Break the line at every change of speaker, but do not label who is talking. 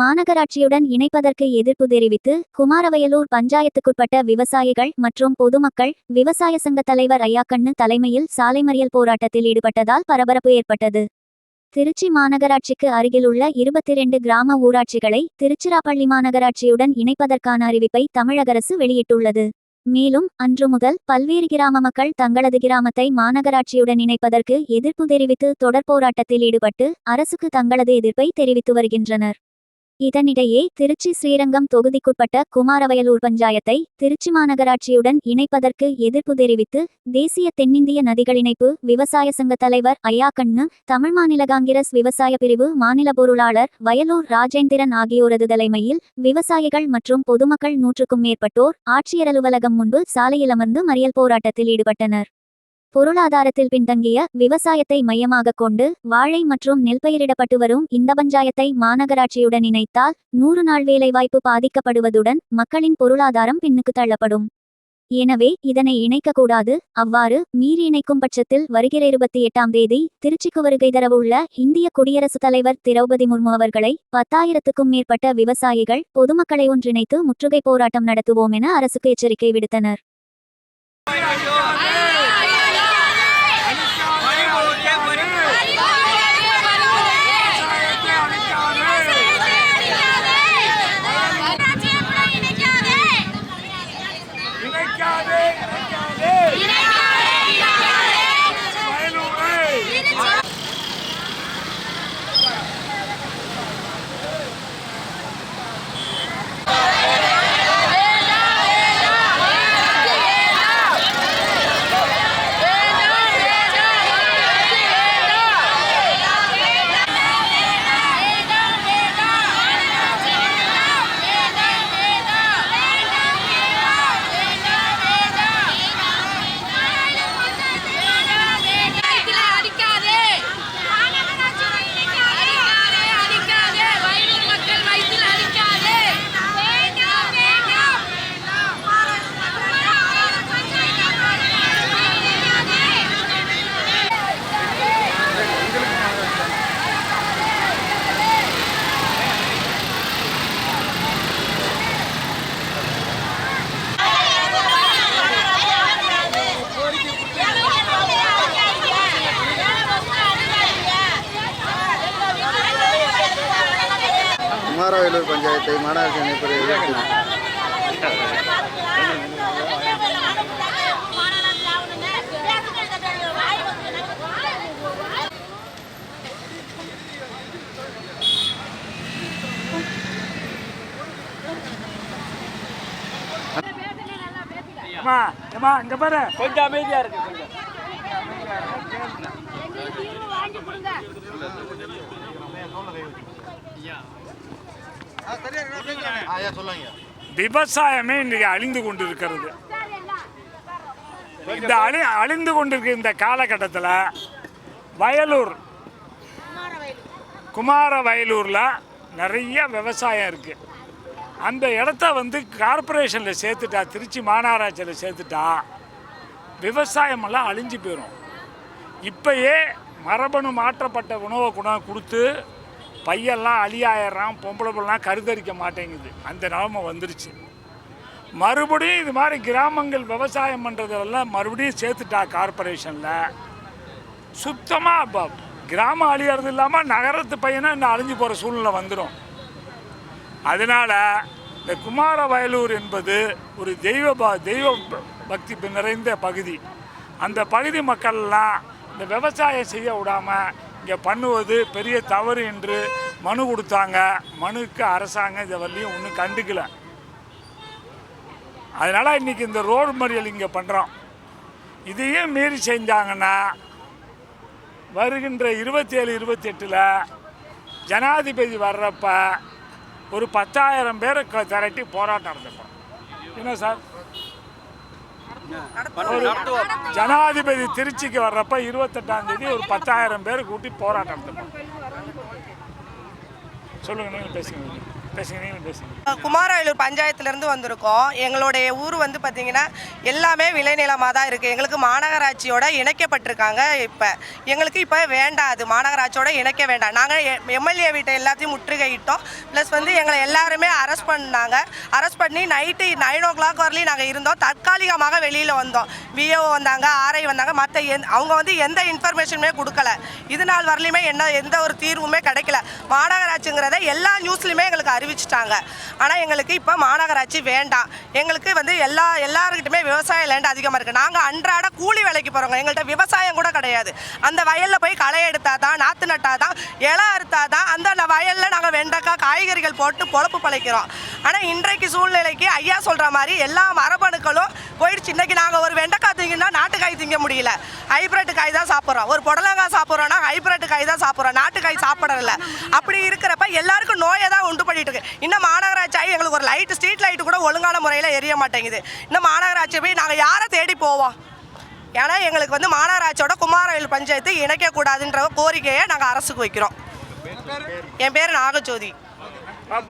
மாநகராட்சியுடன் இணைப்பதற்கு எதிர்ப்பு தெரிவித்து குமாரவயலூர் பஞ்சாயத்துக்குட்பட்ட விவசாயிகள் மற்றும் பொதுமக்கள் விவசாய சங்க தலைவர் ஐயாக்கண்ணு தலைமையில் சாலை மறியல் போராட்டத்தில் ஈடுபட்டதால் பரபரப்பு ஏற்பட்டது. திருச்சி மாநகராட்சிக்கு அருகிலுள்ள இருபத்தி இரண்டு கிராம ஊராட்சிகளை திருச்சிராப்பள்ளி மாநகராட்சியுடன் இணைப்பதற்கான அறிவிப்பை தமிழக அரசு வெளியிட்டுள்ளது. மேலும் அன்று முதல் பல்வேறு கிராம மக்கள் தங்களது கிராமத்தை மாநகராட்சியுடன் இணைப்பதற்கு எதிர்ப்பு தெரிவித்து தொடர் போராட்டத்தில் ஈடுபட்டு அரசுக்கு தங்களது எதிர்ப்பை தெரிவித்து வருகின்றனர். இதனிடையே திருச்சி ஸ்ரீரங்கம் தொகுதிக்குட்பட்ட குமாரவயலூர் பஞ்சாயத்தை திருச்சி மாநகராட்சியுடன் இணைப்பதற்கு எதிர்ப்பு தெரிவித்து தேசிய தென்னிந்திய நதிகள் இணைப்பு விவசாய சங்க தலைவர் ஐயாக்கண்ணு தமிழ் மாநில காங்கிரஸ் விவசாய பிரிவு மாநில பொருளாளர் வயலூர் ராஜேந்திரன் ஆகியோரது தலைமையில் விவசாயிகள் மற்றும் பொதுமக்கள் நூற்றுக்கும் மேற்பட்டோர் ஆட்சியர் அலுவலகம் முன்பு சாலையில் அமர்ந்து மறியல் போராட்டத்தில் ஈடுபட்டனர். பொருளாதாரத்தில் பின்தங்கிய விவசாயத்தை மையமாக கொண்டு வாழை மற்றும் நெல் பயிரிடப்பட்டு வரும் இந்த பஞ்சாயத்தை மாநகராட்சியுடன் இணைத்தால் நூறு நாள் வேலைவாய்ப்பு பாதிக்கப்படுவதுடன் மக்களின் பொருளாதாரம் பின்னுக்கு தள்ளப்படும். எனவே இதனை இணைக்கக்கூடாது. அவ்வாறு மீறி இணைக்கும் பட்சத்தில் வருகிற இருபத்தி எட்டாம் தேதி திருச்சிக்கு வருகை தரவுள்ள இந்திய குடியரசுத் தலைவர் திரௌபதி முர்மு அவர்களை பத்தாயிரத்துக்கும் மேற்பட்ட விவசாயிகள் பொதுமக்களை ஒன்றிணைத்து முற்றுகை போராட்டம் நடத்துவோம் என அரசுக்கு எச்சரிக்கை விடுத்தனர்.
பஞ்சாயத்தை மாநகராட்சி
அம்மா இங்க பாரு. கொஞ்சம் அமைதியா இருக்கு கொஞ்சம். விவசாயமே இன்றைக்கு அழிந்து கொண்டிருக்கிறது. இந்த அழி அழிந்து கொண்டிருக்கிற இந்த காலகட்டத்தில் வயலூர் குமார வயலூரில் நிறைய விவசாயம் இருக்குது அந்த இடத்த வந்து கார்ப்பரேஷனில் சேர்த்துட்டா திருச்சி மாநகராட்சியில் சேர்த்துட்டா விவசாயமெல்லாம் அழிஞ்சு போயிடும் இப்பயே மரபணு மாற்றப்பட்ட உணவை குணம் கொடுத்து பையெல்லாம் அழியாயிடுறான் பொம்பளை பிள்ளைலாம் கருத்தரிக்க மாட்டேங்குது. அந்த நிலமை வந்துருச்சு. மறுபடியும் இது மாதிரி கிராமங்கள் விவசாயம் பண்ணுறதெல்லாம் மறுபடியும் சேர்த்துட்டா கார்ப்பரேஷனில் சுத்தமாக இப்போ கிராமம் அழியறது இல்லாமல் நகரத்து பையனை இன்னும் அழிஞ்சு போகிற சூழ்நிலை வந்துடும் அதனால் இந்த குமார வயலூர் என்பது ஒரு தெய்வ ப தெய்வ பக்தி நிறைந்த பகுதி. அந்த பகுதி மக்கள்லாம் இந்த விவசாயம் செய்ய விடாமல் இங்கே பண்ணுவது பெரிய தவறு என்று மனு கொடுத்தாங்க. மனுக்கு அரசாங்கம் இதை வரலையும் ஒன்றும் கண்டுக்கல. அதனால் இன்றைக்கி இந்த ரோடு மறியல் இங்கே பண்ணுறோம் இதையும் மீறி செஞ்சாங்கன்னா வருகின்ற இருபத்தேழு இருபத்தெட்டில் ஜனாதிபதி வர்றப்ப ஒரு பத்தாயிரம் பேரை க- திரட்டி போராட்டம் நடத்தப்படும். என்ன சார்? ஜனாதிபதி திருச்சிக்கு வர்றப்ப இருபத்தெட்டாம் தேதி ஒரு பத்தாயிரம் பேர் கூட்டி போராட்டம் சொல்லுங்க நீங்கள் பேசுங்க.
குமாரவேலூர் பஞ்சாயத்துலேருந்து வந்திருக்கோம். எங்களுடைய ஊர் வந்து பார்த்திங்கன்னா எல்லாமே விளைநிலமாக தான் இருக்குது எங்களுக்கு மாநகராட்சியோட இணைக்கப்பட்டிருக்காங்க இப்போ. எங்களுக்கு இப்போ வேண்டாம் அது மாநகராட்சியோட இணைக்க வேண்டாம். நாங்கள் எம்எல்ஏ வீட்டை எல்லாத்தையும் முற்றுகையிட்டோம். ப்ளஸ் வந்து எங்களை எல்லாருமே அரெஸ்ட் பண்ணாங்க. அரெஸ்ட் பண்ணி நைட்டு நைன் ஓ கிளாக் வரலையும் நாங்கள் இருந்தோம். தற்காலிகமாக வெளியில் வந்தோம். விஏஓ வந்தாங்க ஆர்ஐ வந்தாங்க. மற்ற எந் அவங்க வந்து எந்த இன்ஃபர்மேஷனுமே கொடுக்கல. இது நாள் வரலையுமே என்ன எந்த ஒரு தீர்வுமே கிடைக்கல. மாநகராட்சிங்கிறத எல்லா நியூஸ்லையுமே எங்களுக்கு அறிவிச்சிட்டாங்க. ஆனால் எங்களுக்கு இப்போ மாநகராட்சி வேண்டாம். எங்களுக்கு வந்து எல்லா எல்லாருக்கிட்டுமே விவசாய லேண்ட் அதிகமாக இருக்குது நாங்கள் அன்றாட கூலி வேலைக்கு போகிறோங்க எங்கள்கிட்ட விவசாயம் கூட கிடையாது. அந்த வயலில் போய் களை எடுத்தால் தான் நாற்று நட்டால் தான் இலை அறுத்தால் தான் அந்த வயலில் நாங்கள் வெண்டைக்காய் காய்கறிகள் போட்டு பொழப்பு பழைக்கிறோம். ஆனால் இன்றைக்கு சூழ்நிலைக்கு ஐயா சொல்கிற மாதிரி எல்லா மரபணுக்களும் போயிடுச்சு. இன்றைக்கி நாங்கள் ஒரு வெண்டைக்காய் திங்கினா நாட்டுக்காய் திங்க முடியல. ஹைப்ரிட் காய் தான் சாப்பிட்றோம். ஒரு புடலங்காய் சாப்பிட்றோன்னா ஹைப்ரிட் காய் தான் சாப்பிட்றோம். நாட்டுக்காய் சாப்பிட்றதில்ல. அப்படி இருக்கிறப்ப எல்லாருக்கும் நோயை தான் உண்டு பண்ணிட்டு இருக்கு. இன்னும் மாநகராட்சி ஆகி எங்களுக்கு ஒரு லைட் ஸ்ட்ரீட் லைட்டு கூட ஒழுங்கான முறையில் எரிய மாட்டேங்குது. இன்னும் மாநகராட்சி போய் நாங்கள் யாரை தேடி போவோம்? ஏன்னா எங்களுக்கு வந்து மாநகராட்சியோட குமாரவேல் பஞ்சாயத்து இணைக்கக்கூடாதுன்ற கோரிக்கையை நாங்கள் அரசுக்கு வைக்கிறோம். என் பேர் நாகஜோதி.